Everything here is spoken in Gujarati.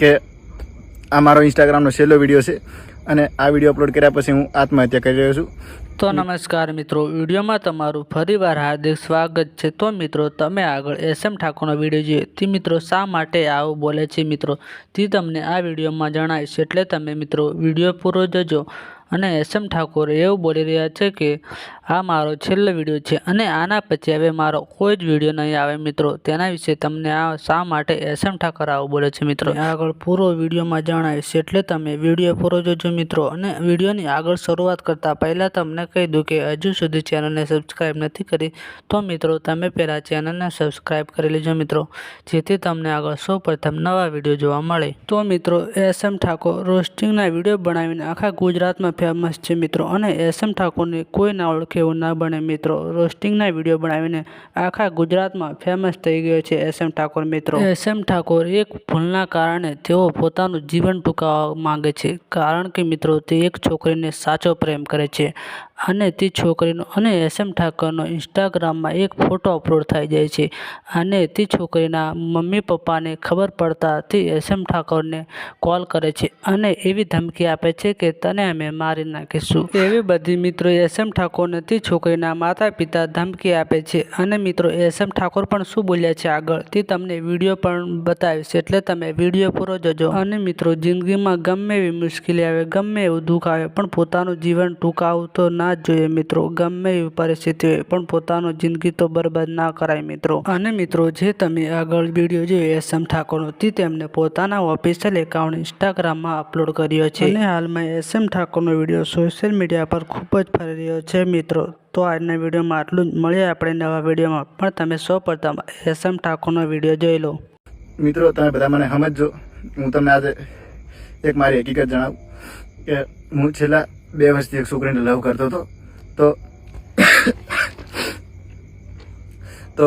કે આ મારો ઇન્સ્ટાગ્રામનો છેલ્લો વીડિયો છે અને આ વીડિયો અપલોડ કર્યા પછી હું આત્મહત્યા કરી રહ્યો છું. તો નમસ્કાર મિત્રો, વિડીયોમાં તમારું ફરીવાર હાર્દિક સ્વાગત છે. તો મિત્રો, તમે આગળ એસ એમ ઠાકોરનો વીડિયો જોઈએ તે મિત્રો શા માટે આવું બોલે છે મિત્રો? તે તમને આ વિડીયોમાં જણાવીશ. એટલે તમે મિત્રો વીડિયો પૂરો જજો. અને એસ એમ ઠાકોર એવું બોલી રહ્યા છે કે આ મારો છેલ્લો વીડિયો છે અને આના પછી હવે મારો કોઈ જ વીડિયો નહીં આવે મિત્રો. તેના વિશે તમને આ શા માટે એસએમ ઠાકોર આવું બોલે છે મિત્રો? આગળ પૂરો વિડીયોમાં જણાવીશ એટલે તમે વીડિયો પૂરો જોજો મિત્રો. અને વિડીયોની આગળ શરૂઆત કરતાં પહેલાં તમને કહી દઉં કે હજુ સુધી ચેનલને સબસ્ક્રાઈબ નથી કરી તો મિત્રો તમે પહેલાં ચેનલને સબસ્ક્રાઈબ કરી લેજો મિત્રો. જેથી તમને આગળ સૌ પ્રથમ નવા વીડિયો જોવા મળે. તો મિત્રો, એસએમ ઠાકોર રોસ્ટિંગના વીડિયો બનાવીને આખા ગુજરાતમાં ફેમસ છે મિત્રો. અને એસએમ ઠાકોરને કોઈ ના ઓળખે એવું ના બને મિત્રો. રોસ્ટિંગના વીડિયો બનાવીને આખા ગુજરાતમાં ફેમસ થઈ ગયો છે એસ એમ ઠાકોર મિત્રો. એસ એમ ઠાકોર એક ભૂલના કારણે તેઓ પોતાનું જીવન ટૂંકાવવા માંગે છે. કારણ કે મિત્રો તે એક છોકરીને સાચો પ્રેમ કરે છે અને તે છોકરીનો અને એસ એમ ઠાકોરનો ઇન્સ્ટાગ્રામમાં એક ફોટો અપલોડ થઈ જાય છે અને તે છોકરીના મમ્મી પપ્પાને ખબર પડતા તે એસ એમ ઠાકોરને કોલ કરે છે અને એવી ધમકી આપે છે કે તને અમે મારી નાખીશું. એવી બધી મિત્રો એસ એમ ઠાકોરને તે છોકરીના માતા પિતા ધમકી આપે છે અને મિત્રો એસએમ ઠાકોર પણ શું બોલ્યા છે આગળ તે તમને વીડિયો પણ બતાવીશ એટલે તમે વીડિયો પૂરો જજો. અને મિત્રો જિંદગીમાં ગમે એવી મુશ્કેલી આવે, ગમે એવું દુઃખ આવે પણ પોતાનું જીવન ટૂંકાવું તો ના જ જોઈએ મિત્રો. ગમે એવી પરિસ્થિતિ હોય પણ પોતાનું જિંદગી તો બરબાદ ના કરાય મિત્રો. અને મિત્રો જે તમે આગળ વીડિયો જોયો એસએમ ઠાકોરનો તે તેમને પોતાના ઓફિશિયલ એકાઉન્ટ ઇન્સ્ટાગ્રામમાં અપલોડ કર્યો છે. અને હાલમાં એસએમ ઠાકોરનો વીડિયો સોશિયલ મીડિયા પર ખૂબ જ ફરી રહ્યો છે મિત્રો. તો આજના વિડીયોમાં આટલું જ. મળીએ આપણે નવા વિડીયોમાં. પણ તમે સૌ પ્રથમ એસએમ ઠાકોરનો વીડિયો જોઈ લો. મિત્રો, તમે બધા મને સમજજો. હું તમને આજે એક મારી હકીકત જણાવું કે હું છેલ્લા બે વર્ષથી એક છોકરીને લવ કરતો હતો. તો તો